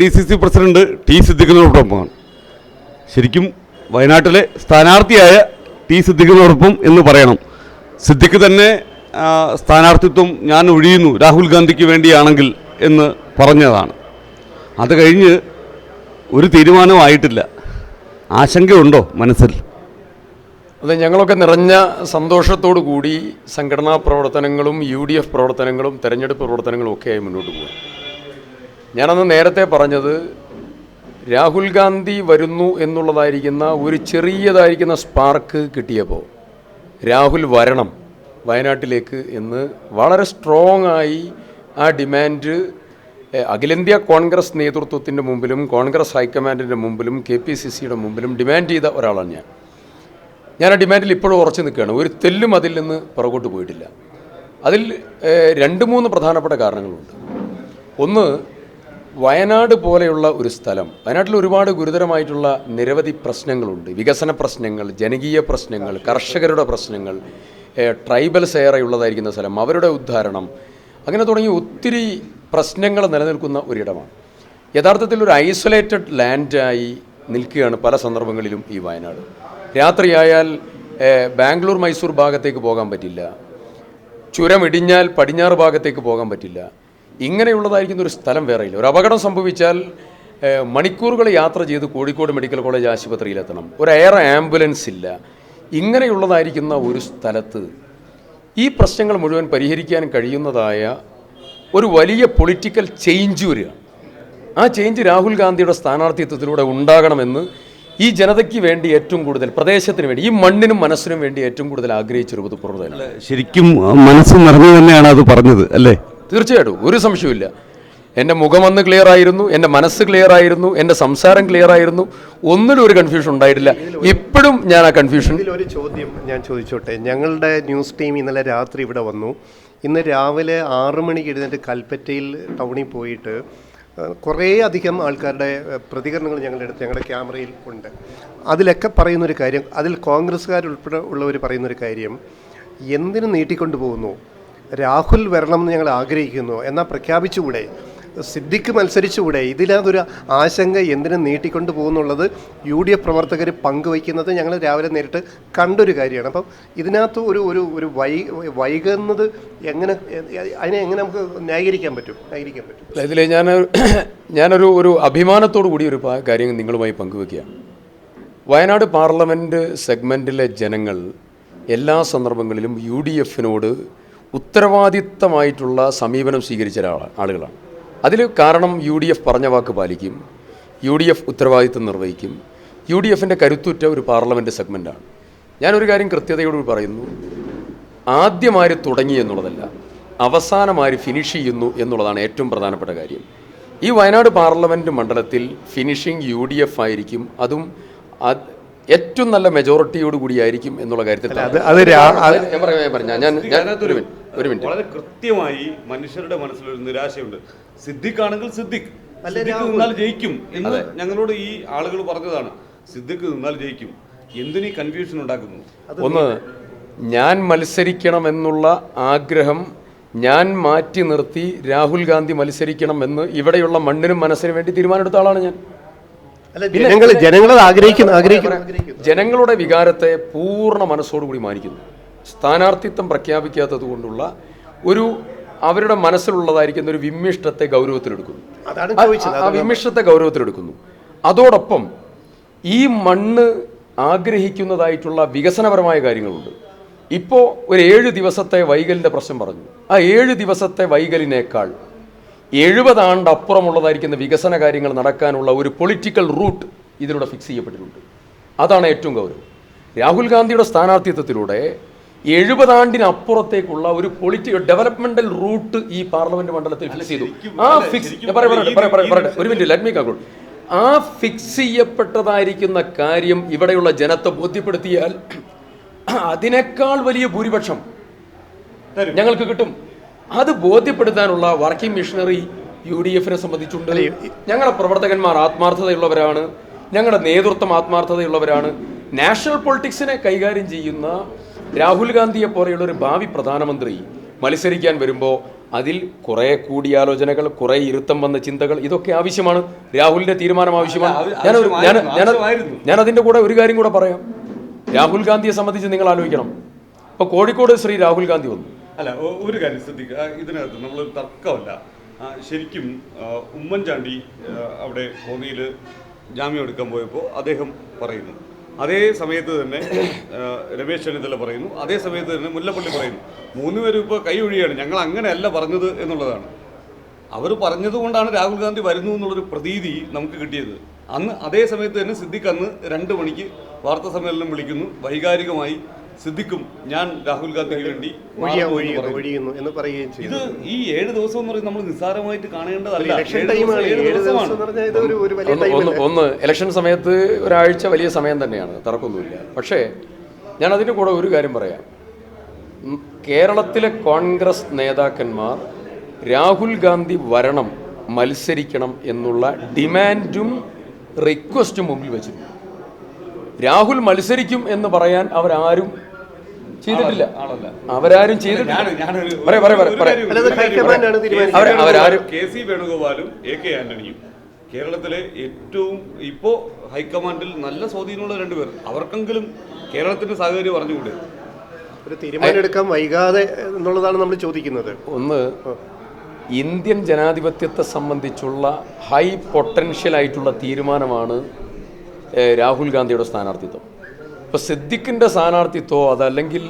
D C C president T സിദ്ദിഖിനോടൊപ്പമാണ്. ശരിക്കും വയനാട്ടിലെ സ്ഥാനാർത്ഥിയായ T സിദ്ദിഖിനോടൊപ്പം എന്ന് പറയണം. സിദ്ദിഖ് തന്നെ സ്ഥാനാർത്ഥിത്വം ഞാൻ ഒഴിയുന്നു രാഹുൽ ഗാന്ധിക്ക് വേണ്ടിയാണെങ്കിൽ എന്ന് പറഞ്ഞതാണ്. അത് കഴിഞ്ഞ് ഒരു തീരുമാനമായിട്ടില്ല. ആശങ്കയുണ്ടോ മനസ്സിൽ? അതെ ഞങ്ങളൊക്കെ നിറഞ്ഞ സന്തോഷത്തോടു കൂടി സംഘടനാ പ്രവർത്തനങ്ങളും യു ഡി എഫ് പ്രവർത്തനങ്ങളും തെരഞ്ഞെടുപ്പ് പ്രവർത്തനങ്ങളും ഒക്കെയായി മുന്നോട്ട് പോകും ഞാനന്ന് നേരത്തെ പറഞ്ഞത് രാഹുൽ ഗാന്ധി വരുന്നു എന്നുള്ളതായിരിക്കുന്ന ഒരു ചെറിയതായിരിക്കുന്ന സ്പാർക്ക് കിട്ടിയപ്പോൾ രാഹുൽ വരണം വയനാട്ടിലേക്ക് എന്ന് വളരെ സ്ട്രോങ് ആയി ആ ഡിമാൻഡ് അഖിലേന്ത്യാ കോൺഗ്രസ് നേതൃത്വത്തിന്റെ മുമ്പിലും കോൺഗ്രസ് ഹൈക്കമാൻഡിന്റെ മുമ്പിലും കെ പി സി സിയുടെ മുമ്പിലും ഡിമാൻഡ് ചെയ്ത ഒരാളാണ് ഞാൻ. ഞാൻ ആ ഡിമാൻഡിൽ ഇപ്പോഴും ഉറച്ചു നിൽക്കുകയാണ്. ഒരു തെല്ലും അതിൽ നിന്ന് പുറകോട്ട് പോയിട്ടില്ല. അതിൽ രണ്ട് മൂന്ന് പ്രധാനപ്പെട്ട കാരണങ്ങളുണ്ട്. ഒന്ന് വയനാട് പോലെയുള്ള ഒരു സ്ഥലം. വയനാട്ടിൽ ഒരുപാട് ഗുരുതരമായിട്ടുള്ള നിരവധി പ്രശ്നങ്ങളുണ്ട്. വികസന പ്രശ്നങ്ങൾ ജനകീയ പ്രശ്നങ്ങൾ കർഷകരുടെ പ്രശ്നങ്ങൾ ട്രൈബൽസ് ഏറെയുള്ളതായിരിക്കുന്ന സ്ഥലം അവരുടെ ഉദ്ധാരണം. അങ്ങനെ തുടങ്ങി ഒത്തിരി പ്രശ്നങ്ങൾ നിലനിൽക്കുന്ന ഒരിടമാണ്. യഥാർത്ഥത്തിൽ ഒരു ഐസൊലേറ്റഡ് ലാൻഡായി നിൽക്കുകയാണ് പല സന്ദർഭങ്ങളിലും ഈ വയനാട്. രാത്രിയായാൽ ബാംഗ്ലൂർ മൈസൂർ ഭാഗത്തേക്ക് പോകാൻ പറ്റില്ല. ചുരം ഇടിഞ്ഞാൽ പടിഞ്ഞാറ് ഭാഗത്തേക്ക് പോകാൻ പറ്റില്ല. ഇങ്ങനെയുള്ളതായിരിക്കുന്ന ഒരു സ്ഥലം വേറെയില്ല. ഒരു അപകടം സംഭവിച്ചാൽ മണിക്കൂറുകൾ യാത്ര ചെയ്ത് കോഴിക്കോട് മെഡിക്കൽ കോളേജ് ആശുപത്രിയിലെത്തണം ഒരു എയർ ആംബുലൻസ് ഇല്ല. ഇങ്ങനെയുള്ളതായിരിക്കുന്ന ഒരു സ്ഥലത്ത് ഈ പ്രശ്നങ്ങൾ മുഴുവൻ പരിഹരിക്കാൻ കഴിയുന്നതായ ഒരു വലിയ പൊളിറ്റിക്കൽ ചേഞ്ച് വരികയാണ് ആ ചേഞ്ച് രാഹുൽ ഗാന്ധിയുടെ സ്ഥാനാർത്ഥിത്വത്തിലൂടെ ഉണ്ടാകണമെന്ന് ഈ ജനതയ്ക്ക് വേണ്ടി ഏറ്റവും കൂടുതൽ പ്രദേശത്തിന് വേണ്ടി ഈ മണ്ണിനും മനസ്സിനും വേണ്ടി ഏറ്റവും കൂടുതൽ ആഗ്രഹിച്ചൊരു പൊതുപ്രവർത്തനം ശരിക്കും മനസ്സ് നിറഞ്ഞു തന്നെയാണ് അത് പറഞ്ഞത് അല്ലേ? തീർച്ചയായിട്ടും ഒരു സംശയമില്ല എന്റെ മുഖം അന്ന് ക്ലിയർ ആയിരുന്നു എന്റെ മനസ്സ് ക്ലിയർ ആയിരുന്നു എന്റെ സംസാരം ക്ലിയർ ആയിരുന്നു. ഒന്നിലും ഒരു കൺഫ്യൂഷൻ ഉണ്ടായിട്ടില്ല. ഇപ്പോഴും ഞാൻ ആ കൺഫ്യൂഷൻ ഒരു ചോദ്യം ഞാൻ ചോദിച്ചോട്ടെ. ഞങ്ങളുടെ ന്യൂസ് ടീം ഇന്നലെ രാത്രി ഇവിടെ വന്നു. ഇന്ന് രാവിലെ ആറു മണിക്ക് എഴുന്നേറ്റ് കൽപ്പറ്റയിൽ ടൗണിൽ പോയിട്ട് കുറേ അധികം ആൾക്കാരുടെ പ്രതികരണങ്ങൾ ഞങ്ങളുടെ അടുത്ത് ഞങ്ങളുടെ ക്യാമറയിൽ ഉണ്ട്. അതിലൊക്കെ പറയുന്നൊരു കാര്യം അതിൽ കോൺഗ്രസ്സുകാരുൾപ്പെടെ ഉള്ളവർ പറയുന്നൊരു കാര്യം എന്തിനു നീട്ടിക്കൊണ്ടു പോകുന്നു? രാഹുൽ വരണമെന്ന് ഞങ്ങൾ ആഗ്രഹിക്കുന്നു. എന്നാൽ പ്രഖ്യാപിച്ചുകൂടെ? സിദ്ദിഖ് മത്സരിച്ചുകൂടെ? ഇതിലതൊരു ആശങ്ക എന്തിനു നീട്ടിക്കൊണ്ടു പോകുന്നുള്ളത് യു ഡി എഫ് പ്രവർത്തകർ പങ്കുവയ്ക്കുന്നത് ഞങ്ങൾ രാവിലെ നേരിട്ട് കണ്ടൊരു കാര്യമാണ്. അപ്പം ഇതിനകത്ത് ഒരു ഒരു ഒരു വൈ വൈകുന്നത് എങ്ങനെ അതിനെ എങ്ങനെ നമുക്ക് ന്യായീകരിക്കാൻ പറ്റും? ന്യായീകരിക്കാൻ പറ്റും. ഇതിൽ ഞാൻ ഞാനൊരു ഒരു അഭിമാനത്തോടു കൂടി ഒരു കാര്യം നിങ്ങളുമായി പങ്കുവെക്കുകയാണ് വയനാട് പാർലമെന്റ് സെഗ്മെന്റിലെ ജനങ്ങൾ എല്ലാ സന്ദർഭങ്ങളിലും യു ഡി എഫിനോട് ഉത്തരവാദിത്തമായിട്ടുള്ള സമീപനം സ്വീകരിച്ച ഒരാളാണ് ആളുകളാണ്. അതിൽ കാരണം യു ഡി എഫ് പറഞ്ഞ വാക്ക് പാലിക്കും യു ഡി എഫ് ഉത്തരവാദിത്തം നിർവഹിക്കും. യു ഡി എഫിന്റെ കരുത്തുറ്റ ഒരു പാർലമെന്റ് സെഗ്മെന്റാണ് ഞാനൊരു കാര്യം കൃത്യതയോട് പറയുന്നു. ആദ്യമാര് തുടങ്ങി എന്നുള്ളതല്ല അവസാനമാര് ഫിനിഷ് ചെയ്യുന്നു എന്നുള്ളതാണ് ഏറ്റവും പ്രധാനപ്പെട്ട കാര്യം. ഈ വയനാട് പാർലമെന്റ് മണ്ഡലത്തിൽ ഫിനിഷിംഗ് യു ഡി എഫ് ആയിരിക്കും അതും അത് ഏറ്റവും നല്ല മെജോറിറ്റിയോട് കൂടിയായിരിക്കും എന്നുള്ള കാര്യത്തിൽ ഞാൻ പറയാം ഞാൻ പറയാം ഞാൻ ഞാൻ ഒരു മിനിറ്റ്. ഒരു മിനിറ്റ്. വളരെ കൃത്യമായി മനുഷ്യരുടെ മനസ്സിലൊരു നിരാശയുണ്ട്. സിദ്ദിഖ് ആണെങ്കിൽ സിദ്ദിഖ്. സിദ്ദിഖ് നിന്നാൽ ജയിക്കും എന്ന് ഞങ്ങളോട് ഈ ആളുകൾ പറഞ്ഞതാണ്. സിദ്ദിഖ് നിന്നാൽ ജയിക്കും. എന്തിനീ കൺഫ്യൂഷൻ ഉണ്ടാക്കുന്നു? ഒന്ന് ഞാൻ മത്സരിക്കണം എന്നുള്ള ആഗ്രഹം ഞാൻ മാറ്റി നിർത്തി രാഹുൽ ഗാന്ധി മത്സരിക്കണം എന്ന് ഇവിടെയുള്ള മണ്ണിനും മനസ്സിനും വേണ്ടി തീരുമാനമെടുത്ത ആളാണ് ഞാൻ. ജനങ്ങൾ ആഗ്രഹിക്കുന്നു ആഗ്രഹിക്കുന്നു ജനങ്ങളുടെ വികാരത്തെ പൂർണ മനസ്സോടുകൂടി മാനിക്കുന്നു. സ്ഥാനാർത്ഥിത്വം പ്രഖ്യാപിക്കാത്തത് കൊണ്ടുള്ള ഒരു അവരുടെ മനസ്സിലുള്ളതായിരിക്കുന്ന ഒരു വിമ്മിഷ്ടത്തെ ഗൗരവത്തിലെടുക്കുന്നു. ആ- വിമിഷ്ടത്തെ ഗൗരവത്തിലെടുക്കുന്നു. അതോടൊപ്പം ഈ മണ്ണ് ആഗ്രഹിക്കുന്നതായിട്ടുള്ള വികസനപരമായ കാര്യങ്ങളുണ്ട്. ഇപ്പോൾ ഒരു ഏഴ് ദിവസത്തെ വൈകലിന്റെ പ്രശ്നം പറഞ്ഞു. ആ ഏഴ് ദിവസത്തെ വൈകലിനേക്കാൾ എഴുപത് ആണ്ട് അപ്പുറമുള്ളതായിരിക്കുന്ന വികസന കാര്യങ്ങൾ നടക്കാനുള്ള ഒരു പൊളിറ്റിക്കൽ റൂട്ട് ഇതിലൂടെ ഫിക്സ് ചെയ്യപ്പെട്ടിട്ടുണ്ട്. അതാണ് ഏറ്റവും ഗൗരവം. രാഹുൽ ഗാന്ധിയുടെ സ്ഥാനാർത്ഥിത്വത്തിലൂടെ എഴുപതാണ്ടിനപ്പുറത്തേക്കുള്ള ഒരു പൊളിറ്റിക്കൽ ഡെവലപ്മെന്റൽ റൂട്ട് ഈ പാർലമെന്റ് മണ്ഡലത്തിൽ ഫിക്സ് ചെയ്തു. ആ ഫിക്സ് ഒരു മിനിറ്റ് ലെറ്റ് മീ കൺക്ലൂഡ് ആ ഫിക്സ് ചെയ്യപ്പെട്ടതായിരിക്കുന്ന കാര്യം ഇവിടെയുള്ള ജനത്തെ ബോധ്യപ്പെടുത്തിയാൽ അതിനേക്കാൾ വലിയ ഭൂരിപക്ഷം ഞങ്ങൾക്ക് കിട്ടും. അത് ബോധ്യപ്പെടുത്താനുള്ള വർക്കിംഗ് മിഷനറി യു ഡി എഫിനെ സംബന്ധിച്ചുണ്ട് ഞങ്ങളുടെ പ്രവർത്തകന്മാർ ആത്മാർത്ഥതയുള്ളവരാണ്. ഞങ്ങളുടെ നേതൃത്വം ആത്മാർത്ഥതയുള്ളവരാണ്. നാഷണൽ പൊളിറ്റിക്സിനെ കൈകാര്യം ചെയ്യുന്ന രാഹുൽ ഗാന്ധിയെ പോലെയുള്ള ഒരു ഭാവി പ്രധാനമന്ത്രി മത്സരിക്കാൻ വരുമ്പോൾ അതിൽ കുറേ കൂടിയാലോചനകൾ കുറേ ഇരുത്തം വന്ന ചിന്തകൾ ഇതൊക്കെ ആവശ്യമാണ്. രാഹുലിന്റെ തീരുമാനം ആവശ്യമാണ്. ഞാൻ ഞാൻ ഞാൻ ഞാൻ അതിന്റെ കൂടെ ഒരു കാര്യം കൂടെ പറയാം. രാഹുൽ ഗാന്ധിയെ സംബന്ധിച്ച് നിങ്ങൾ ആലോചിക്കണം ഇപ്പൊ കോഴിക്കോട് ശ്രീ രാഹുൽ ഗാന്ധി വന്നു. അല്ല ഒരു കാര്യം ശ്രദ്ധിക്കുക. ഇതിനകത്ത് നമ്മൾ തർക്കമല്ല. ശരിക്കും ഉമ്മൻചാണ്ടി അവിടെ കോന്നിയിൽ ജാമ്യം എടുക്കാൻ പോയപ്പോൾ അദ്ദേഹം പറയുന്നു. അതേ സമയത്ത് തന്നെ രമേശ് ചെന്നിത്തല പറയുന്നു. അതേ സമയത്ത് തന്നെ മുല്ലപ്പള്ളി പറയുന്നു. മൂന്നുപേരും ഇപ്പോൾ കൈ ഒഴിയാണ്. ഞങ്ങൾ അങ്ങനെയല്ല പറഞ്ഞത് എന്നുള്ളതാണ്. അവർ പറഞ്ഞതുകൊണ്ടാണ് രാഹുൽ ഗാന്ധി വരുന്നു എന്നുള്ളൊരു പ്രതീതി നമുക്ക് കിട്ടിയത്. അന്ന് അതേ സമയത്ത് തന്നെ സിദ്ദിഖ് അന്ന് രണ്ട് മണിക്ക് വാർത്താ സമ്മേളനം വിളിക്കുന്നു. വൈകാരികമായി സിദ്ദിഖും ഞാൻ രാഹുൽ ഗാന്ധിക്ക് വേണ്ടി എന്ന് ഒഴിയുന്നു എന്ന് പറയുകയും ചെയ്തു ഇത് ഈ ഏഴ് ദിവസം എന്ന് പറയുന്നത് നമ്മൾ നിസ്സാരമായിട്ട് കാണേണ്ടതല്ല. ഒന്ന് ഇലക്ഷൻ സമയത്ത് ഒരാഴ്ച വലിയ സമയം തന്നെയാണ്. തർക്കമൊന്നുമില്ല. പക്ഷേ ഞാൻ അതിന്റെ കൂടെ ഒരു കാര്യം പറയാം. കേരളത്തിലെ കോൺഗ്രസ് നേതാക്കന്മാർ രാഹുൽ ഗാന്ധി വരണം മത്സരിക്കണം എന്നുള്ള ഡിമാൻഡും റിക്വസ്റ്റും മുമ്പിൽ വെച്ചിരുന്നു രാഹുൽ മത്സരിക്കും എന്ന് പറയാൻ അവരാരും ചെയ്തിട്ടില്ല. അവരാരും ചെയ്തിട്ടില്ല. കെ സി വേണുഗോപാലും എ കെ ആന്റണിയും കേരളത്തിലെ ഏറ്റവും ഇപ്പോ ഹൈക്കമാൻഡിൽ നല്ല സ്വാധീനമുള്ള രണ്ടുപേർ അവർക്കെങ്കിലും കേരളത്തിന്റെ സാഹചര്യം പറഞ്ഞുകൂടെ ഒരു തീരുമാനം എടുക്കാൻ വൈകാതെ എന്നുള്ളതാണ് നമ്മൾ ചോദിക്കുന്നത്. ഒന്ന് ഇന്ത്യൻ ജനാധിപത്യത്തെ സംബന്ധിച്ചുള്ള ഹൈ പൊട്ടൻഷ്യൽ ആയിട്ടുള്ള തീരുമാനമാണ് രാഹുൽ ഗാന്ധിയുടെ സ്ഥാനാർത്ഥിത്വം. ഇപ്പോൾ സിദ്ദിഖിന്റെ സ്ഥാനാർത്ഥിത്വമോ അതല്ലെങ്കിൽ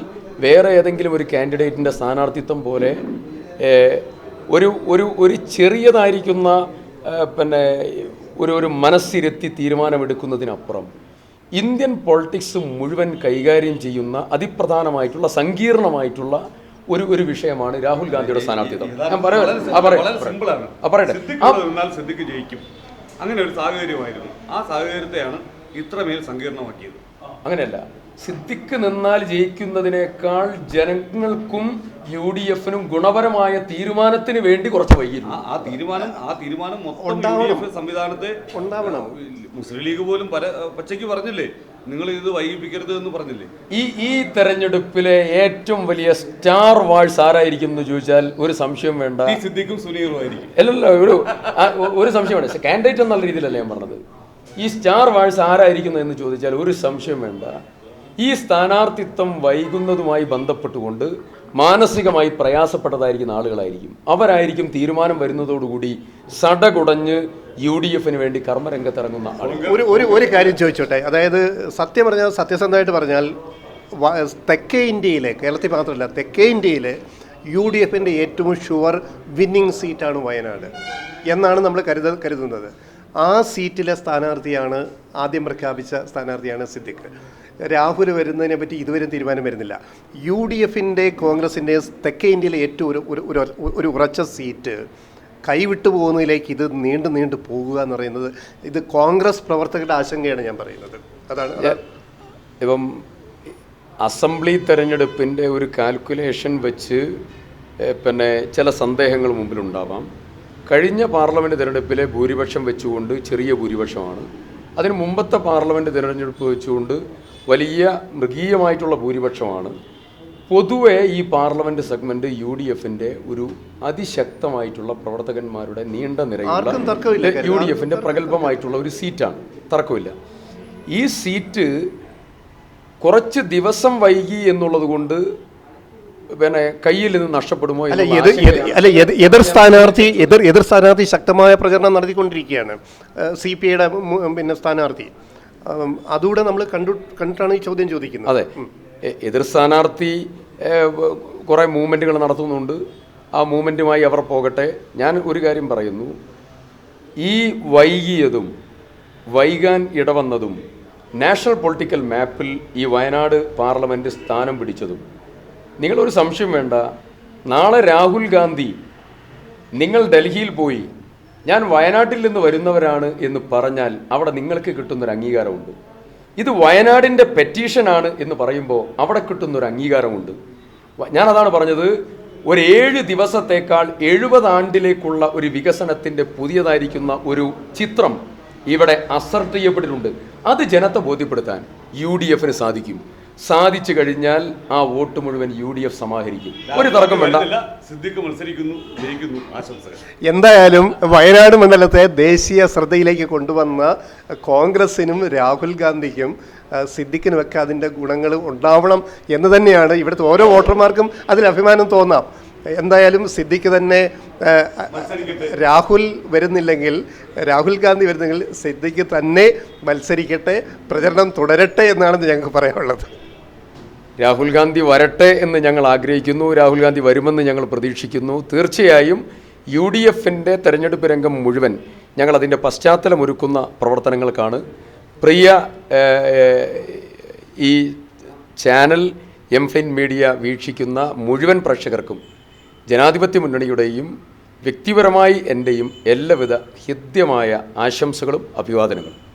വേറെ ഏതെങ്കിലും ഒരു കാൻഡിഡേറ്റിന്റെ സ്ഥാനാർത്ഥിത്വം പോലെ ഒരു ഒരു ഒരു ചെറിയതായിരിക്കുന്ന പിന്നെ ഒരു ഒരു മനസ്സിരുത്തി തീരുമാനമെടുക്കുന്നതിനപ്പുറം ഇന്ത്യൻ പൊളിറ്റിക്സ് മുഴുവൻ കൈകാര്യം ചെയ്യുന്ന അതിപ്രധാനമായിട്ടുള്ള സങ്കീർണമായിട്ടുള്ള ഒരു ഒരു വിഷയമാണ് രാഹുൽ ഗാന്ധിയുടെ സ്ഥാനാർത്ഥിത്വം. ഞാൻ പറയാം പറയട്ടെ സിദ്ദിഖ് ജയിക്കും. അങ്ങനെ ഒരു സാഹചര്യമായിരുന്നു. ആ സാഹചര്യത്തെയാണ് ഇത്രമേൽ സങ്കീർണമാക്കിയത്. അങ്ങനെയല്ല. സിദ്ദിഖ് നിന്നാൽ ജയിക്കുന്നതിനേക്കാൾ ജനങ്ങൾക്കും യു ഡി എഫിനും ഗുണപരമായ തീരുമാനത്തിന് വേണ്ടി കുറച്ച് വൈകിയിരുന്നു. ആ- തീരുമാനം ആ തീരുമാനം മൊത്തം യു ഡി എഫ് സംവിധാനത്തെ ഉണ്ടാവണം. മുസ്ലിം ലീഗ് പോലും പല പച്ചയ്ക്ക് പറഞ്ഞില്ലേ? നിങ്ങൾ ഇത് വൈകിപ്പിക്കരുത് എന്ന് പറഞ്ഞില്ലേ? ഈ ഈ തെരഞ്ഞെടുപ്പിലെ ഏറ്റവും വലിയ സ്റ്റാർ വാഴ്സ് ആരായിരിക്കും എന്ന് ചോദിച്ചാൽ ഒരു സംശയം വേണ്ട. ഈ സിദ്ദിഖും സുനീറും ആയിരിക്കും. അല്ലല്ലോ ഒരു ഒരു സംശയം വേണ്ട. കാൻഡിഡേറ്റ് എന്നുള്ള രീതിയിലല്ല ഞാൻ പറഞ്ഞത്. ഈ സ്റ്റാർ വാഴ്സ് ആരായിരിക്കുന്നു എന്ന് ചോദിച്ചാൽ ഒരു സംശയം വേണ്ട. ഈ സ്ഥാനാർത്ഥിത്വം വൈകുന്നതുമായി ബന്ധപ്പെട്ടുകൊണ്ട് മാനസികമായി പ്രയാസപ്പെട്ടതായിരിക്കുന്ന ആളുകളായിരിക്കും. അവരായിരിക്കും തീരുമാനം വരുന്നതോടുകൂടി സടകുടഞ്ഞ് യു ഡി എഫിന് വേണ്ടി കർമ്മരംഗത്തിറങ്ങുന്ന ഒരു ഒരു ഒരു കാര്യം ചോദിച്ചോട്ടെ. അതായത് സത്യം പറഞ്ഞാൽ സത്യസന്ധമായിട്ട് പറഞ്ഞാൽ തെക്കേ ഇന്ത്യയിലെ കേരളത്തിൽ മാത്രമല്ല തെക്കേ ഇന്ത്യയിലെ യു ഡി എഫിന്റെ ഏറ്റവും ഷുവർ വിന്നിങ് സീറ്റാണ് വയനാട് എന്നാണ് നമ്മൾ കരുത കരുതുന്നത്. ആ സീറ്റിലെ സ്ഥാനാർത്ഥിയാണ് ആദ്യം പ്രഖ്യാപിച്ച സ്ഥാനാർത്ഥിയാണ് സിദ്ദിഖ്. രാഹുൽ വരുന്നതിനെ പറ്റി ഇതുവരെ തീരുമാനം വരുന്നില്ല. യു ഡി എഫിന്റെ കോൺഗ്രസിന്റെ തെക്കേ ഇന്ത്യയിലെ ഏറ്റവും ഒരു ഒരു- ഒരു ഉറച്ച സീറ്റ് കൈവിട്ടു പോകുന്നതിലേക്ക് ഇത് നീണ്ടു നീണ്ടു പോകുക എന്ന് പറയുന്നത് ഇത് കോൺഗ്രസ് പ്രവർത്തകരുടെ ആശങ്കയാണ് ഞാൻ പറയുന്നത്. അതാണ് ഇപ്പം അസംബ്ലി തെരഞ്ഞെടുപ്പിന്റെ ഒരു കാൽക്കുലേഷൻ വെച്ച് പിന്നെ ചില സന്ദേഹങ്ങൾ മുമ്പിലുണ്ടാവാം. കഴിഞ്ഞ പാർലമെന്റ് തിരഞ്ഞെടുപ്പിലെ ഭൂരിപക്ഷം വെച്ചുകൊണ്ട് ചെറിയ ഭൂരിപക്ഷമാണ്. അതിന് മുമ്പത്തെ പാർലമെന്റ് തിരഞ്ഞെടുപ്പ് വെച്ചുകൊണ്ട് വലിയ മൃഗീയമായിട്ടുള്ള ഭൂരിപക്ഷമാണ്. പൊതുവെ ഈ പാർലമെന്റ് സെഗ്മെന്റ് യു ഡി എഫിന്റെ ഒരു അതിശക്തമായിട്ടുള്ള പ്രവർത്തകന്മാരുടെ നീണ്ട നിരയുള്ള യു ഡി എഫിന്റെ പ്രഗത്ഭമായിട്ടുള്ള ഒരു സീറ്റാണ്. തർക്കമില്ല. ഈ സീറ്റ് കുറച്ച് ദിവസം വൈകി എന്നുള്ളത് കൊണ്ട് പിന്നെ കയ്യിൽ നിന്ന് നഷ്ടപ്പെടുമോ അല്ല എതിർ സ്ഥാനാർത്ഥി എതിർ എതിർ സ്ഥാനാർത്ഥി ശക്തമായ പ്രചരണം നടത്തിക്കൊണ്ടിരിക്കുകയാണ്. സി പി ഐയുടെ പിന്നെ സ്ഥാനാർത്ഥി. അതുകൂടെ നമ്മൾ കണ്ടു കണ്ടിട്ടാണ് ഈ ചോദ്യം ചോദിക്കുന്നത്. അതെ. എതിർ സ്ഥാനാർത്ഥി കുറേ മൂവ്മെന്റുകൾ നടത്തുന്നുണ്ട്. ആ മൂവ്മെന്റുമായി അവർ പോകട്ടെ. ഞാൻ ഒരു കാര്യം പറയുന്നു. ഈ വൈകിയതും വൈകാൻ ഇടവന്നതും നാഷണൽ പൊളിറ്റിക്കൽ മാപ്പിൽ ഈ വയനാട് പാർലമെന്റ് സ്ഥാനം പിടിച്ചതും നിങ്ങളൊരു സംശയം വേണ്ട. നാളെ രാഹുൽ ഗാന്ധി നിങ്ങൾ ഡൽഹിയിൽ പോയി ഞാൻ വയനാട്ടിൽ നിന്ന് വരുന്നവരാണ് എന്ന് പറഞ്ഞാൽ അവിടെ നിങ്ങൾക്ക് കിട്ടുന്നൊരു അംഗീകാരമുണ്ട്. ഇത് വയനാടിന്റെ പെറ്റീഷനാണ് എന്ന് പറയുമ്പോൾ അവിടെ കിട്ടുന്നൊരു അംഗീകാരമുണ്ട്. ഞാനതാണ് പറഞ്ഞത് ഒരു ഏഴ് ദിവസത്തേക്കാൾ എഴുപത് ആണ്ടിലേക്കുള്ള ഒരു വികസനത്തിന്റെ പുതിയതായിരിക്കുന്ന ഒരു ചിത്രം ഇവിടെ അസർട്ട് ചെയ്യപ്പെട്ടിട്ടുണ്ട്. അത് ജനത്തെ ബോധ്യപ്പെടുത്താൻ യു ഡി എഫിന് സാധിക്കും. സാധിച്ചു കഴിഞ്ഞാൽ ആ വോട്ട് മുഴുവൻ യു ഡി എഫ് സമാഹരിക്കും. ഒരു തർക്കം വേണ്ട. സിദ്ദിഖ് മത്സരിക്കുന്നു ജയിക്കുന്നു. ആശംസകൾ. എന്തായാലും വയനാട് മണ്ഡലത്തെ ദേശീയ ശ്രദ്ധയിലേക്ക് കൊണ്ടുവന്ന കോൺഗ്രസിനും രാഹുൽ ഗാന്ധിക്കും സിദ്ദിഖിനുമൊക്കെ അതിന്റെ ഗുണങ്ങൾ ഉണ്ടാവണം എന്ന് തന്നെയാണ് ഇവിടുത്തെ ഓരോ വോട്ടർമാർക്കും അതിൽ അഭിമാനം തോന്നാം. എന്തായാലും സിദ്ദിഖ് തന്നെ രാഹുൽ വരുന്നില്ലെങ്കിൽ രാഹുൽ ഗാന്ധി വരുന്നെങ്കിൽ സിദ്ദിഖ് തന്നെ മത്സരിക്കട്ടെ പ്രചരണം തുടരട്ടെ എന്നാണ് ഞങ്ങൾക്ക് പറയാനുള്ളത്. രാഹുൽ ഗാന്ധി വരട്ടെ എന്ന് ഞങ്ങൾ ആഗ്രഹിക്കുന്നു രാഹുൽ ഗാന്ധി വരുമെന്ന് ഞങ്ങൾ പ്രതീക്ഷിക്കുന്നു. തീർച്ചയായും യു ഡി എഫിന്റെ തെരഞ്ഞെടുപ്പ് രംഗം മുഴുവൻ ഞങ്ങൾ അതിന്റെ പശ്ചാത്തലമൊരുക്കുന്ന പ്രവർത്തനങ്ങൾക്കാണ്. പ്രിയ ഈ ചാനൽ എം ഫൈൻ മീഡിയ വീക്ഷിക്കുന്ന മുഴുവൻ പ്രേക്ഷകർക്കും ജനാധിപത്യ മുന്നണിയുടെയും വ്യക്തിപരമായി എന്റെയും എല്ലാവിധ ഹൃദ്യമായ ആശംസകളും അഭിവാദനങ്ങളും.